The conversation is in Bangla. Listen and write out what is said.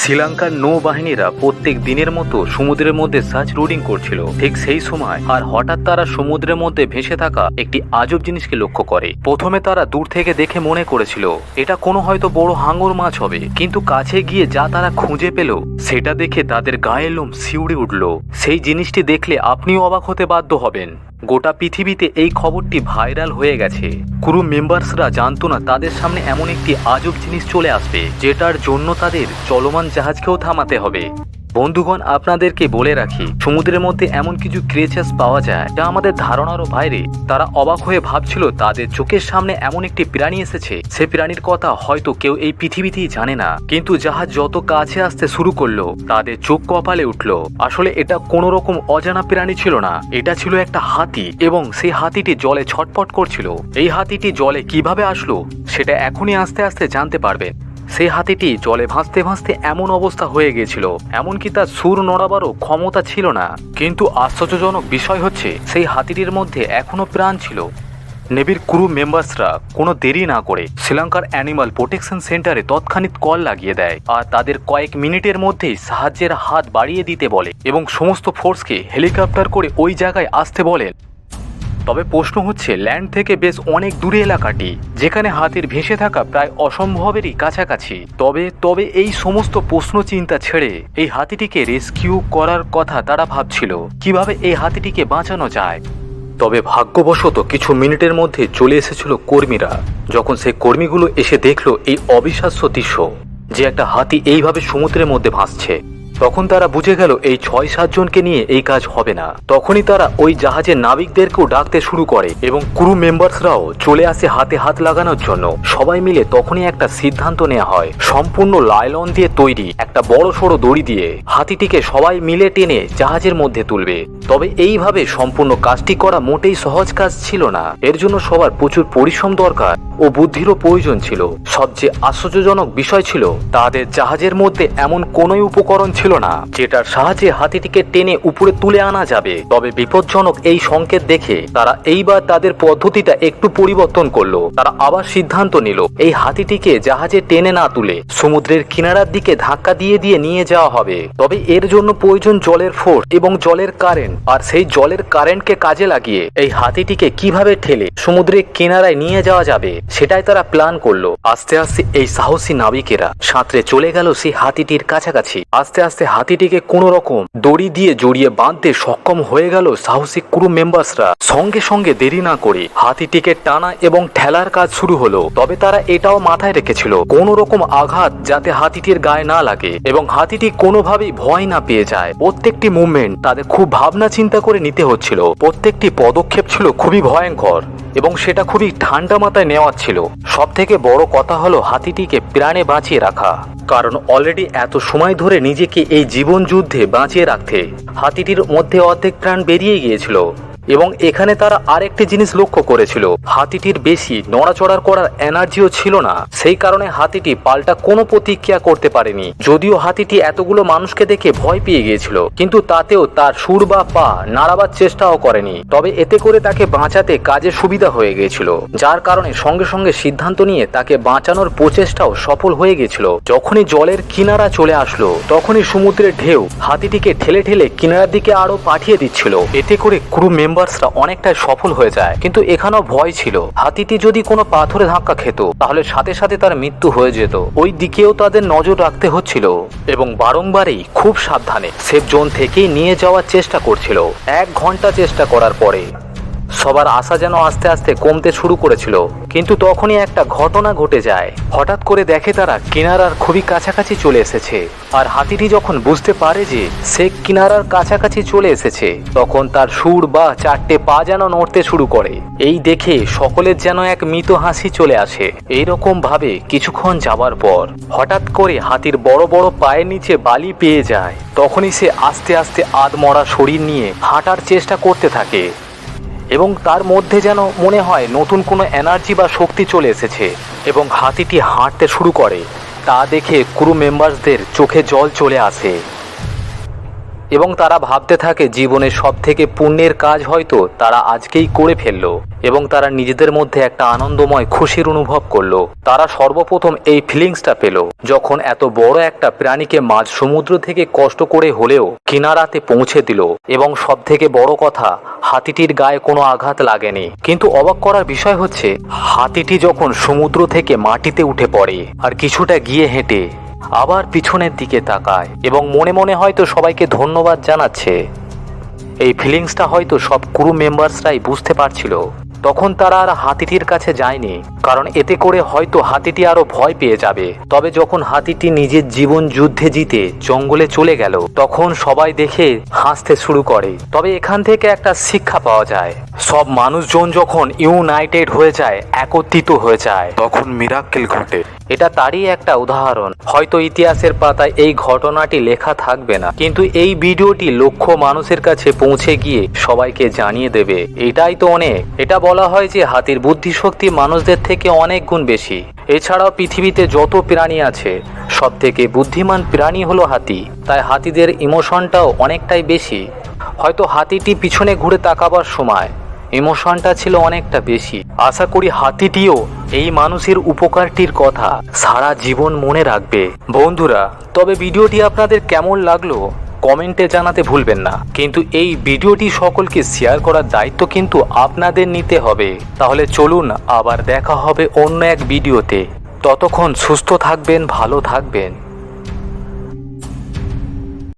শ্রীলঙ্কার নৌবাহিনীরা প্রত্যেক দিনের মতো সমুদ্রের মধ্যে সার্চ রুডিং করছিল। ঠিক সেই সময় আর হঠাৎ তারা সমুদ্রের মধ্যে ভেসে থাকা একটি আজব জিনিসকে লক্ষ্য করে। প্রথমে তারা দূর থেকে দেখে মনে করেছিল, এটা কোনো হয়তো বড় হাঙর মাছ হবে। কিন্তু কাছে গিয়ে যা তারা খুঁজে পেল, সেটা দেখে তাদের গায়ের লোম শিউড়ে উঠল। সেই জিনিসটি দেখলে আপনিও অবাক হতে বাধ্য হবেন। গোটা পৃথিবীতে এই খবরটি ভাইরাল হয়ে গেছে। ক্রু মেম্বার্সরা জানতো না তাদের সামনে এমন একটি আজব জিনিস চলে আসবে, যেটার জন্য তাদের চলমান জাহাজকেও থামাতে হবে। বন্ধুগণ, আপনাদেরকে বলে রাখি, সমুদ্রের মধ্যে এমন কিছু ক্রিয়েচার্স পাওয়া যায় যা আমাদের ধারণারও বাইরে। তারা অবাক হয়ে ভাবছিল, তাদের চোখের সামনে এমন একটি প্রাণী এসেছে। সে প্রাণীর কথা হয়তো কেউ এই পৃথিবীতেই জানে না। কিন্তু জাহাজ যত কাছে আসতে শুরু করল, তাদের চোখ কপালে উঠল। আসলে এটা কোনো রকম অজানা প্রাণী ছিল না। এটা ছিল একটা হাতি এবং সেই হাতিটি জলে ছটপট করছিল। এই হাতিটি জলে কীভাবে আসলো, সেটা এখনই আস্তে আস্তে জানতে পারবেন। সেই হাতিটি জলে ভাসতে ভাসতে এমন অবস্থা হয়ে গিয়েছিল, এমনকি তার সুর নড়াবারও ক্ষমতা ছিল না। কিন্তু আশ্চর্যজনক বিষয় হচ্ছে, সেই হাতিটির মধ্যে এখনও প্রাণ ছিল। নেভির ক্রু মেম্বার্সরা কোনো দেরি না করে শ্রীলঙ্কার অ্যানিমাল প্রোটেকশন সেন্টারে তৎক্ষণিক কল লাগিয়ে দেয় আর তাদের কয়েক মিনিটের মধ্যেই সাহায্যের হাত বাড়িয়ে দিতে বলে এবং সমস্ত ফোর্সকে হেলিকপ্টার করে ওই জায়গায় আসতে বলেন। তবে প্রশ্ন হচ্ছে, ল্যান্ড থেকে বেশ অনেক দূরে এলাকাটি, যেখানে হাতির ভেসে থাকা প্রায় অসম্ভবেরই কাছাকাছি। তবে তবে এই সমস্ত প্রশ্ন চিন্তা ছেড়ে এই হাতিটিকে রেস্কিউ করার কথা তারা ভাবছিল। কীভাবে এই হাতিটিকে বাঁচানো যায়? তবে ভাগ্যবশত কিছু মিনিটের মধ্যে চলে এসেছিল কর্মীরা। যখন সেই কর্মীগুলো এসে দেখল এই অবিশ্বাস্য দৃশ্য, যে একটা হাতি এইভাবে সমুদ্রের মধ্যে ভাসছে। তখন তারা বুঝে গেল এই ছয় সাতজনকে নিয়ে এই কাজ হবে না। তখনই তারা ওই জাহাজের নাবিকদেরকেও ডাকতে শুরু করে এবং ক্রু মেম্বার্সরাও চলে আসে হাতে হাত লাগানোর জন্য। সবাই মিলে তখনই একটা সিদ্ধান্ত নেওয়া হয়। সম্পূর্ণ লাইলন দিয়ে তৈরি একটা বড় সড়ো দড়ি দিয়ে হাতিটিকে সবাই মিলে টেনে জাহাজের মধ্যে তুলবে। তবে এইভাবে সম্পূর্ণ কাজটি করা মোটেই সহজ কাজ ছিল না। এর জন্য সবার প্রচুর পরিশ্রম দরকার ও বুদ্ধিরও প্রয়োজন ছিল। সবচেয়ে আশ্চর্যজনক বিষয় ছিল, তাদের জাহাজের মধ্যে এমন কোনোই উপকরণ ছিল না। যেটার সাহায্যে হাতিটিকে টেনে উপরে তুলে আনা যাবে। তবে বিপজ্জনক এই সংকেত দেখে তারা এইবার তাদের পদ্ধতিটা একটু পরিবর্তন করল। তারা আবার সিদ্ধান্ত নিল, এই হাতিটিকে জাহাজে টেনে না তুলে সমুদ্রের কিনারার দিকে ধাক্কা দিয়ে দিয়ে নিয়ে যাওয়া হবে। তবে এর জন্য প্রয়োজন জলের ফোর্স এবং জলের কারেন্ট। আর সেই জলের কারেন্টকে কাজে লাগিয়ে এই হাতিটিকে কীভাবে ঠেলে সমুদ্রের কিনারায় নিয়ে যাওয়া যাবে, সেটাই তারা প্ল্যান করল। আস্তে আস্তে এই সাহসী নাবিকেরা সাঁতরে চলে গেল সেই হাতিটির কাছাকাছি। আস্তে আস্তে হাতিটিকে কোন রকম দড়ি দিয়ে জড়িয়ে বাঁধতে সক্ষম হয়ে গেল সাহসী ক্রু মেম্বার্সরা। সঙ্গে সঙ্গে দেরি না করে হাতিটিকে টানা এবং ঠেলার কাজ শুরু হলো। তবে তারা এটাও মাথায় রেখেছিল কোন রকম আঘাত যাতে হাতিটির গায়ে না লাগে এবং হাতিটি কোনোভাবেই ভয় না পেয়ে যায়। প্রত্যেকটি মুভমেন্ট তাদের খুব ভাবনা চিন্তা করে নিতে হচ্ছিল। প্রত্যেকটি পদক্ষেপ ছিল খুবই ভয়ঙ্কর। এবং সেটা খুবই ঠান্ডা মাথায় নেওয়ার ছিল। সব থেকে বড় কথা হলো হাতিটিকে প্রাণে বাঁচিয়ে রাখা। কারণ অলরেডি এত সময় ধরে নিজেকে এই জীবন যুদ্ধে বাঁচিয়ে রাখতে হাতিটির মধ্যে অর্ধেক প্রাণ বেরিয়ে গিয়েছিল। এবং এখানে তারা আরেকটি জিনিস লক্ষ্য করেছিল। হাতিটির বেশি নড়াচড়ার করার এনার্জিও ছিল না। সেই কারণে হাতিটি পাল্টা কোনো প্রতিক্রিয়া করতে পারেনি। যদিও হাতিটি এতগুলো মানুষকে দেখে ভয় পেয়ে গিয়েছিল, কিন্তু তাতেও তার সুর বা পা নাড়াবার চেষ্টাও করেনি। তবে এতে করে তাকে বাঁচাতে কাজে সুবিধা হয়ে গিয়েছিল, যার কারণে সঙ্গে সঙ্গে সিদ্ধান্ত নিয়ে তাকে বাঁচানোর প্রচেষ্টাও সফল হয়ে গিয়েছিল। যখনই জলের কিনারা চলে আসলো, তখনই সমুদ্রের ঢেউ হাতিটিকে ঠেলে ঠেলে কিনারার দিকে আরও পাঠিয়ে দিচ্ছিল। এতে করে ক্রু মেম্বার্সরা অনেকটাই সফল হয়ে যায়, কিন্তু এখানেও ভয় ছিল। হাতিটি যদি কোনো পাথরে ধাক্কা খেত, তাহলে সাথে সাথে তার মৃত্যু হয়ে যেত। ওই দিকেও তাদের নজর রাখতে হচ্ছিল। এবং বারংবারই খুব সাবধানে সেফ জোন থেকেই নিয়ে যাওয়ার চেষ্টা করছিল। এক ঘণ্টা চেষ্টা করার পরে সবার আশা যেন আস্তে আস্তে কমতে শুরু করেছিল। কিন্তু তখনই একটা ঘটনা ঘটে যায়। হঠাৎ করে দেখে তারা কিনারার খুবই কাছাকাছি চলে এসেছে। আর হাতিটি যখন বুঝতে পারে যে সে কিনারার কাছাকাছি চলে এসেছে, তখন তার সুর বা চারটে পা যেন নড়তে শুরু করে। এই দেখে সকলের যেন এক মৃত হাসি চলে আসে। এইরকম ভাবে কিছুক্ষণ যাবার পর হঠাৎ করে হাতির বড় বড় পায়ের নিচে বালি পেয়ে যায়। তখনই সে আস্তে আস্তে আধমরা শরীর নিয়ে হাঁটার চেষ্টা করতে থাকে। এবং তার মধ্যে যেন মনে হয় নতুন কোনো এনার্জি বা শক্তি চলে এসেছে এবং হাতিটি হাঁটতে শুরু করে। তা দেখে ক্রু মেম্বার্সদের চোখে জল চলে আসে। এবং তারা ভাবতে থাকে জীবনের সব থেকে পুণ্যের কাজ হয়তো তারা আজকেই করে ফেলল এবং তারা নিজেদের মধ্যে একটা আনন্দময় খুশির অনুভব করল। তারা সর্বপ্রথম এই ফিলিংসটা পেল, যখন এত বড় একটা প্রাণীকে মাঝ সমুদ্র থেকে কষ্ট করে হলেও কিনারাতে পৌঁছে দিল এবং সব থেকে বড় কথা, হাতিটির গায়ে কোনো আঘাত লাগেনি। কিন্তু অবাক করার বিষয় হচ্ছে, হাতিটি যখন সমুদ্র থেকে মাটিতে উঠে পড়ে আর কিছুটা গিয়ে হেঁটে আবার পিছনের দিকে তাকায় এবং মনে মনে হয়তো সবাইকে ধন্যবাদ জানাচ্ছে। এই ফিলিংসটা হয়তো সব ক্রু মেম্বার্সরাই বুঝতে পারছিল। তখন তারা আর হাতিটির কাছে যায়নি, কারণ এতে করে হয়তো হাতিটি আরও ভয় পেয়ে যাবে। তবে যখন হাতিটি নিজের জীবন যুদ্ধে জিতে জঙ্গলে চলে গেল, তখন সবাই দেখে হাসতে শুরু করে। তবে এখান থেকে একটা শিক্ষা পাওয়া যায়। সব মানুষজন যখন ইউনাইটেড হয়ে যায়, একত্রিত হয়ে যায়, তখন মিরাক্কেল ঘটে। এটা তারই একটা উদাহরণ। হয়তো ইতিহাসের পাতায় এই ঘটনাটি লেখা থাকবে না। কিন্তু এই ভিডিওটি লক্ষ মানুষের কাছে পৌঁছে গিয়ে সবাইকে জানিয়ে দেবে। এটাই তো অনেক। এটা বলা হয় যে হাতির বুদ্ধিশক্তি মানুষদের থেকে অনেক গুণ বেশি। এছাড়াও পৃথিবীতে যত প্রাণী আছে সব থেকে বুদ্ধিমান প্রাণী হলো হাতি। তাই হাতিদের ইমোশনটাও অনেকটাই বেশি। হয়তো হাতিটি পিছনে ঘুরে তাকাবার সময় ইমোশনটা ছিল অনেকটা বেশি। আশা করি হাতিটিও এই মানুষের উপকারটির কথা সারা জীবন মনে রাখবে। বন্ধুরা, তবে ভিডিওটি আপনাদের কেমন লাগল কমেন্টে জানাতে ভুলবেন না। কিন্তু এই ভিডিওটি সকলকে শেয়ার করার দায়িত্ব কিন্তু আপনাদের নিতে হবে। তাহলে চলুন আবার দেখা হবে অন্য এক ভিডিওতে। ততক্ষণ সুস্থ থাকবেন, ভালো থাকবেন।